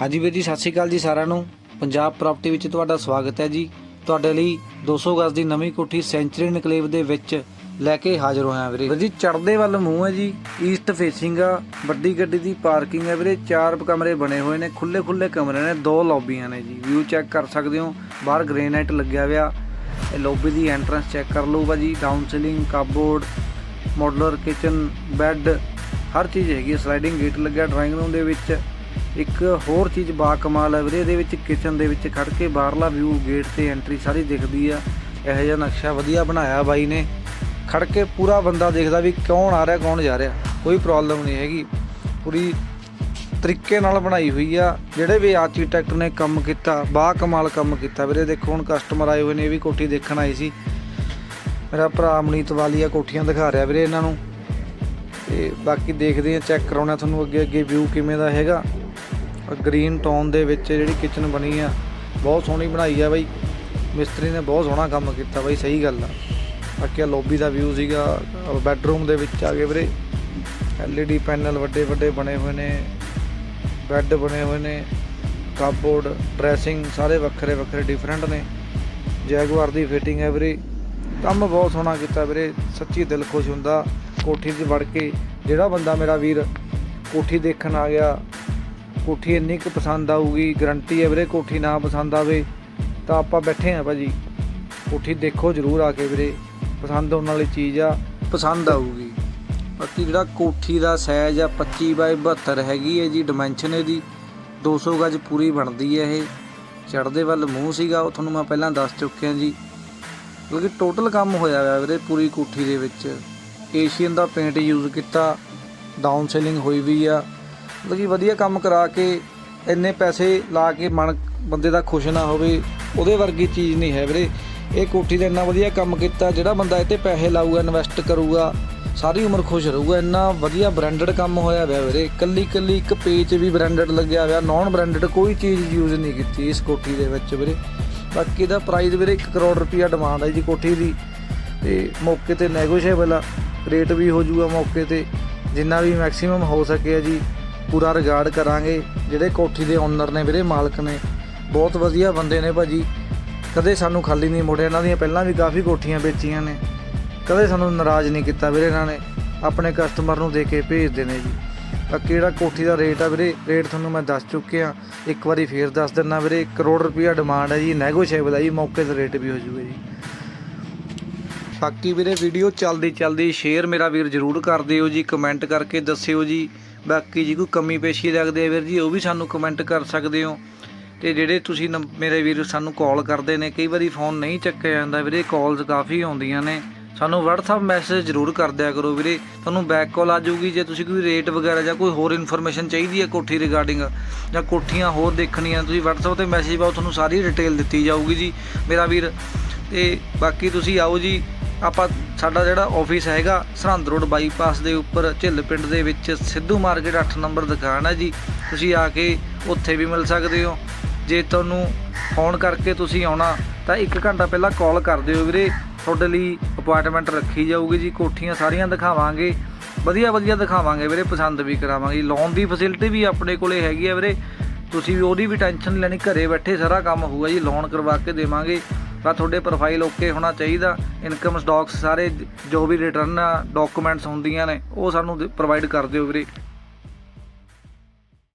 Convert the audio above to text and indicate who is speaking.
Speaker 1: ਹਾਂਜੀ ਵੀਰ ਜੀ, ਸਤਿ ਸ਼੍ਰੀ ਅਕਾਲ ਜੀ ਸਾਰਿਆਂ ਨੂੰ। ਪੰਜਾਬ ਪ੍ਰਾਪਰਟੀ ਵਿੱਚ ਤੁਹਾਡਾ ਸਵਾਗਤ ਹੈ ਜੀ। ਤੁਹਾਡੇ ਲਈ 200 ਗਜ਼ ਦੀ ਨਵੀਂ ਕੋਠੀ ਸੈਂਚਰੀ ਨਕਲੇਵ ਦੇ ਵਿੱਚ ਲੈ ਕੇ ਹਾਜ਼ਰ ਹੋਇਆ ਵੀਰੇ। ਵੀਰ ਜੀ ਚੜਦੇ ਵੱਲ ਮੂੰਹ ਹੈ ਜੀ। ਈਸਟ ਫੇਸਿੰਗ ਆ, ਵੱਡੀ ਗੱਡੀ ਦੀ ਪਾਰਕਿੰਗ ਹੈ ਵੀਰੇ। ਚਾਰ ਕਮਰੇ ਬਣੇ ਹੋਏ ਨੇ ਖੁੱਲੇ ਖੁੱਲੇ ਕਮਰੇ ਨੇ। ਦੋ ਲੌਬੀਆਂ ਨੇ ਜੀ। ਵਿਊ ਚੈੱਕ ਕਰ ਸਕਦੇ ਹੋ। ਬਾਹਰ ਗ੍ਰੇਨਾਈਟ ਲੱਗਿਆ ਹੋਇਆ। ਇਹ ਲੌਬੀ ਦੀ ਐਂਟਰੈਂਸ ਚੈੱਕ ਕਰ ਲਓ ਭਾਜੀ। Down ceiling cupboard modular kitchen bed ਹਰ ਚੀਜ਼ ਹੈਗੀ ਸਲਾਈਡਿੰਗ ਗੇਟ ਲੱਗਿਆ ਡਰਾਇੰਗ ਰੂਮ ਦੇ ਵਿੱਚ। ਇੱਕ ਹੋਰ ਚੀਜ਼ ਬਾ ਕਮਾਲ ਹੈ ਵੀਰੇ, ਇਹਦੇ ਵਿੱਚ ਕਿਚਨ ਦੇ ਵਿੱਚ ਖੜ ਕੇ ਬਾਹਰਲਾ ਵਿਊ ਗੇਟ ਤੇ ਐਂਟਰੀ ਸਾਰੀ ਦਿਖਦੀ ਆ। ਇਹੋ ਜਿਹਾ ਨਕਸ਼ਾ ਵਧੀਆ ਬਣਾਇਆ ਬਾਈ ਨੇ। ਖੜ ਕੇ ਪੂਰਾ ਬੰਦਾ ਦੇਖਦਾ ਵੀ ਕੌਣ ਆ ਰਿਹਾ, ਕੌਣ ਜਾ ਰਿਹਾ। ਕੋਈ ਪ੍ਰੋਬਲਮ ਨਹੀਂ ਹੈਗੀ। ਪੂਰੀ ਤਰੀਕੇ ਨਾਲ ਬਣਾਈ ਹੋਈ ਆ। ਜਿਹੜੇ ਵੀ ਆਰਕੀਟੈਕਟ ਨੇ ਕੰਮ ਕੀਤਾ ਬਾ ਕਮਾਲ ਕੰਮ ਕੀਤਾ ਵੀਰੇ, ਦੇਖੋ ਹੁਣ ਕਸਟਮਰ ਆਏ ਹੋਏ ਨੇ, ਇਹ ਵੀ ਕੋਠੀ ਦੇਖਣ ਆਏ ਸੀ। ਮੇਰਾ ਭਰਾ ਮਨੀਤ ਵਾਲੀਆ ਕੋਠੀਆਂ ਦਿਖਾ ਰਿਹਾ ਵੀਰੇ ਇਹਨਾਂ ਨੂੰ। ਤੇ ਬਾਕੀ ਦੇਖਦੇ ਆ ਚੈੱਕ ਕਰਾਉਣਾ ਤੁਹਾਨੂੰ ਅੱਗੇ ਅੱਗੇ ਵਿਊ ਕਿਵੇਂ ਦਾ ਹੈਗਾ। ਗ੍ਰੀਨ ਟੋਨ ਦੇ ਵਿੱਚ ਜਿਹੜੀ ਕਿਚਨ ਬਣੀ ਆ, ਬਹੁਤ ਸੋਹਣੀ ਬਣਾਈ ਆ ਬਾਈ। ਮਿਸਤਰੀ ਨੇ ਬਹੁਤ ਸੋਹਣਾ ਕੰਮ ਕੀਤਾ ਬਾਈ, ਸਹੀ ਗੱਲ ਆ। ਬਾਕੀ ਆ ਲੌਬੀ ਦਾ ਵਿਊ ਸੀਗਾ ਬੈੱਡਰੂਮ ਦੇ ਵਿੱਚ ਆ ਗਏ ਵੀਰੇ। LED ਪੈਨਲ ਵੱਡੇ ਵੱਡੇ ਬਣੇ ਹੋਏ ਨੇ ਬੈੱਡ ਬਣੇ ਹੋਏ ਨੇ ਕਪਬੋਰਡ ਡਰੈਸਿੰਗ ਸਾਰੇ ਵੱਖਰੇ ਵੱਖਰੇ ਡਿਫਰੈਂਟ ਨੇ। ਜੈਗਵਾਰ ਦੀ ਫਿਟਿੰਗ ਹੈ ਵੀਰੇ। ਕੰਮ ਬਹੁਤ ਸੋਹਣਾ ਕੀਤਾ ਵੀਰੇ, ਸੱਚੀ ਦਿਲ ਖੁਸ਼ ਹੁੰਦਾ। ਕੋਠੀ 'ਚ ਵੜ ਕੇ, ਜਿਹੜਾ ਬੰਦਾ ਮੇਰਾ ਵੀਰ ਕੋਠੀ ਦੇਖਣ ਆ ਗਿਆ ਕੋਠੀ ਇੰਨੀ ਕੁ ਪਸੰਦ ਆਊਗੀ ਗਰੰਟੀ ਹੈ ਵੀਰੇ ਕੋਠੀ ਨਾ ਪਸੰਦ ਆਵੇ, ਤਾਂ ਆਪਾਂ ਬੈਠੇ ਆ ਭਾਜੀ। ਕੋਠੀ ਦੇਖੋ ਜਰੂਰ ਆ ਕੇ ਵੀਰੇ, ਪਸੰਦ ਆਉਣ ਵਾਲੀ ਚੀਜ਼ ਆ, ਪਸੰਦ ਆਊਗੀ। ਬਾਕੀ ਜਿਹੜਾ ਕੋਠੀ ਦਾ ਸਾਈਜ਼ ਆ 25 ਬਾਈ 72 ਹੈਗੀ ਹੈ ਜੀ ਡਿਮੈਂਸ਼ਨ ਇਹਦੀ 200 ਗਜ ਪੂਰੀ ਬਣਦੀ ਹੈ ਇਹ। ਚੜਦੇ ਵੱਲ ਮੂੰਹ ਸੀਗਾ, ਉਹ ਤੁਹਾਨੂੰ ਮੈਂ ਪਹਿਲਾਂ ਦੱਸ ਚੁੱਕਿਆ ਜੀ। ਕਿਉਂਕਿ ਟੋਟਲ ਕੰਮ ਹੋਇਆ ਹੋਇਆ ਵੀਰੇ ਪੂਰੀ ਕੋਠੀ ਦੇ ਵਿੱਚ। ਏਸ਼ੀਅਨ ਦਾ ਪੇਂਟ ਯੂਜ਼ ਕੀਤਾ ਡਾਊਨ ਸੀਲਿੰਗ ਹੋਈ ਵੀ ਆ। ਮਤਲਬ ਕਿ ਵਧੀਆ ਕੰਮ ਕਰਾ ਕੇ ਇੰਨੇ ਪੈਸੇ ਲਾ ਕੇ ਮਨ ਬੰਦੇ ਦਾ ਖੁਸ਼ ਨਾ ਹੋਵੇ, ਉਹਦੇ ਵਰਗੀ ਚੀਜ਼ ਨਹੀਂ ਹੈ ਵੀਰੇ। ਇਹ ਕੋਠੀ ਦਾ ਇੰਨਾ ਵਧੀਆ ਕੰਮ ਕੀਤਾ, ਜਿਹੜਾ ਬੰਦਾ ਇੱਥੇ ਪੈਸੇ ਲਾਊਗਾ ਇਨਵੈਸਟ ਕਰੂਗਾ, ਸਾਰੀ ਉਮਰ ਖੁਸ਼ ਰਹੂਗਾ, ਇੰਨਾ ਵਧੀਆ ਬ੍ਰਾਂਡਡ ਕੰਮ ਹੋਇਆ ਹੋਇਆ ਵੀਰੇ। ਕੱਲੀ ਕੱਲੀ ਇੱਕ ਪੇਜ ਵੀ ਬ੍ਰਾਂਡਡ ਲੱਗਿਆ ਹੋਇਆ ਨਾਨ ਬ੍ਰਾਂਡਡ ਕੋਈ ਚੀਜ਼ ਯੂਜ਼ ਨਹੀਂ ਕੀਤੀ ਇਸ ਕੋਠੀ ਦੇ ਵਿੱਚ ਵੀਰੇ। ਬਾਕੀ ਦਾ ਪ੍ਰਾਈਸ ਵੀਰੇ 1 ਕਰੋੜ ਰੁਪਈਆ ਡਿਮਾਂਡ ਹੈ ਜੀ ਕੋਠੀ ਦੀ। ਤੇ ਮੌਕੇ ਤੇ ਨੈਗੋਸ਼ੀਏਬਲ ਆ ਰੇਟ ਵੀ ਹੋ ਜਾਊਗਾ ਮੌਕੇ ਤੇ, ਜਿੰਨਾ ਵੀ ਮੈਕਸਿਮਮ ਹੋ ਸਕੇ ਜੀ। ਪੂਰਾ ਰਿਗਾਰਡ ਕਰਾਂਗੇ। ਜਿਹੜੇ ਕੋਠੀ ਦੇ ਓਨਰ ਨੇ ਵੀਰੇ, ਮਾਲਕ ਨੇ। ਬਹੁਤ ਵਧੀਆ ਬੰਦੇ ਨੇ ਭਾਜੀ। ਕਦੇ ਸਾਨੂੰ ਖਾਲੀ ਨਹੀਂ ਮੋੜਿਆ। ਇਹਨਾਂ ਦੀਆਂ ਪਹਿਲਾਂ ਵੀ ਕਾਫੀ ਕੋਠੀਆਂ ਵੇਚੀਆਂ ਨੇ। ਕਦੇ ਸਾਨੂੰ ਨਾਰਾਜ਼ ਨਹੀਂ ਕੀਤਾ ਵੀਰੇ ਇਹਨਾਂ ਨੇ। ਆਪਣੇ ਕਸਟਮਰ ਨੂੰ ਦੇ ਕੇ ਭੇਜਦੇ ਨੇ ਜੀ। ਬਾਕੀ ਜਿਹੜਾ ਕੋਠੀ ਦਾ ਰੇਟ ਆ ਵੀਰੇ? ਰੇਟ ਤੁਹਾਨੂੰ ਮੈਂ ਦੱਸ ਚੁੱਕਿਆ। ਇੱਕ ਵਾਰੀ ਫੇਰ ਦੱਸ ਦਿੰਨਾ ਵੀਰੇ 1 ਕਰੋੜ ਰੁਪਈਆ ਡਿਮਾਂਡ ਹੈ ਜੀ। ਨੈਗੋਸ਼ੀਏਬਲ ਹੈ ਜੀ। ਮੌਕੇ ਤੇ ਰੇਟ ਵੀ ਹੋ ਜਾਊਗਾ ਜੀ। ਬਾਕੀ ਵੀਰੇ ਵੀਡੀਓ ਚੱਲਦੀ ਚੱਲਦੀ ਸ਼ੇਅਰ ਮੇਰਾ ਵੀਰ ਜਰੂਰ ਕਰ ਦਿਓ ਜੀ। ਕਮੈਂਟ ਕਰਕੇ ਦੱਸਿਓ ਜੀ। ਬਾਕੀ ਜੀ ਕੋਈ ਕਮੀ ਪੇਸ਼ੀ ਰੱਖਦੇ ਆ ਵੀਰ ਜੀ, ਉਹ ਵੀ ਸਾਨੂੰ ਕਮੈਂਟ ਕਰ ਸਕਦੇ ਹੋ। ਤੇ ਜਿਹੜੇ ਤੁਸੀਂ ਨੰ- ਮੇਰੇ ਵੀਰ ਸਾਨੂੰ ਕਾਲ ਕਰਦੇ ਨੇ, ਕਈ ਵਾਰੀ ਫੋਨ ਨਹੀਂ ਚੱਕਿਆ ਜਾਂਦਾ ਵੀਰੇ ਕਾਲਸ ਕਾਫੀ ਆਉਂਦੀਆਂ ਨੇ। ਸਾਨੂੰ WhatsApp ਮੈਸੇਜ ਜ਼ਰੂਰ ਕਰ ਦਿਆ ਕਰੋ ਵੀਰੇ। ਤੁਹਾਨੂੰ ਬੈਕ ਕਾਲ ਆ ਜਾਊਗੀ, ਜੇ ਤੁਸੀਂ ਕੋਈ ਰੇਟ ਵਗੈਰਾ ਜਾਂ ਕੋਈ ਹੋਰ ਇਨਫੋਰਮੇਸ਼ਨ ਚਾਹੀਦੀ ਹੈ ਕੋਠੀ ਰਿਗਾਰਡਿੰਗ ਜਾਂ ਕੋਠੀਆਂ ਹੋਰ ਦੇਖਣੀਆਂ, ਤੁਸੀਂ WhatsApp ਤੇ ਮੈਸੇਜ ਪਾਓ, ਤੁਹਾਨੂੰ ਸਾਰੀ ਡਿਟੇਲ ਦਿੱਤੀ ਜਾਊਗੀ ਜੀ, ਮੇਰਾ ਵੀਰ। ਤੇ ਬਾਕੀ ਤੁਸੀਂ ਆਓ ਜੀ ਆਪਾਂ ਸਾਡਾ ਜਿਹੜਾ ਆਫਿਸ ਹੈਗਾ, ਸਰਹੰਦ ਰੋਡ ਬਾਈਪਾਸ ਦੇ ਉੱਪਰ, ਝਿੱਲ ਪਿੰਡ ਦੇ ਵਿੱਚ ਸਿੱਧੂ ਮਾਰਕੀਟ 8 ਨੰਬਰ ਦੁਕਾਨ ਹੈ ਜੀ। ਤੁਸੀਂ ਆ ਕੇ ਉੱਥੇ ਵੀ ਮਿਲ ਸਕਦੇ ਹੋ। ਜੇ ਤੁਹਾਨੂੰ ਫੋਨ ਕਰਕੇ ਤੁਸੀਂ ਆਉਣਾ, ਤਾਂ 1 ਘੰਟਾ ਪਹਿਲਾਂ ਕਾਲ ਕਰ ਦਿਓ ਵੀਰੇ। ਤੁਹਾਡੇ ਲਈ ਅਪਾਇੰਟਮੈਂਟ ਰੱਖੀ ਜਾਊਗੀ ਜੀ। ਕੋਠੀਆਂ ਸਾਰੀਆਂ ਦਿਖਾਵਾਂਗੇ। ਵਧੀਆ ਵਧੀਆ ਦਿਖਾਵਾਂਗੇ ਵੀਰੇ, ਪਸੰਦ ਵੀ ਕਰਾਵਾਂਗੇ। ਲੋਨ ਦੀ ਫੈਸਿਲਿਟੀ ਵੀ ਆਪਣੇ ਕੋਲੇ ਹੈਗੀ ਹੈ ਵੀਰੇ। ਤੁਸੀਂ ਵੀ ਉਹਦੀ ਵੀ ਟੈਨਸ਼ਨ ਨਹੀਂ ਲੈਣੀ, ਘਰੇ ਬੈਠੇ ਸਾਰਾ ਕੰਮ ਹੋਊਗਾ ਜੀ। ਲੋਨ ਕਰਵਾ ਕੇ ਦੇਵਾਂਗੇ। ਤਾਂ ਤੁਹਾਡੇ ਪ੍ਰੋਫਾਈਲ ਓਕੇ ਹੋਣਾ ਚਾਹੀਦਾ। ਇਨਕਮ ਸਟਾਕਸ ਸਾਰੇ ਜੋ ਵੀ ਰਿਟਰਨ ਡਾਕੂਮੈਂਟਸ ਹੁੰਦੀਆਂ ਨੇ, ਉਹ ਸਾਨੂੰ ਪ੍ਰੋਵਾਈਡ ਕਰ ਦਿਓ ਵੀਰੇ।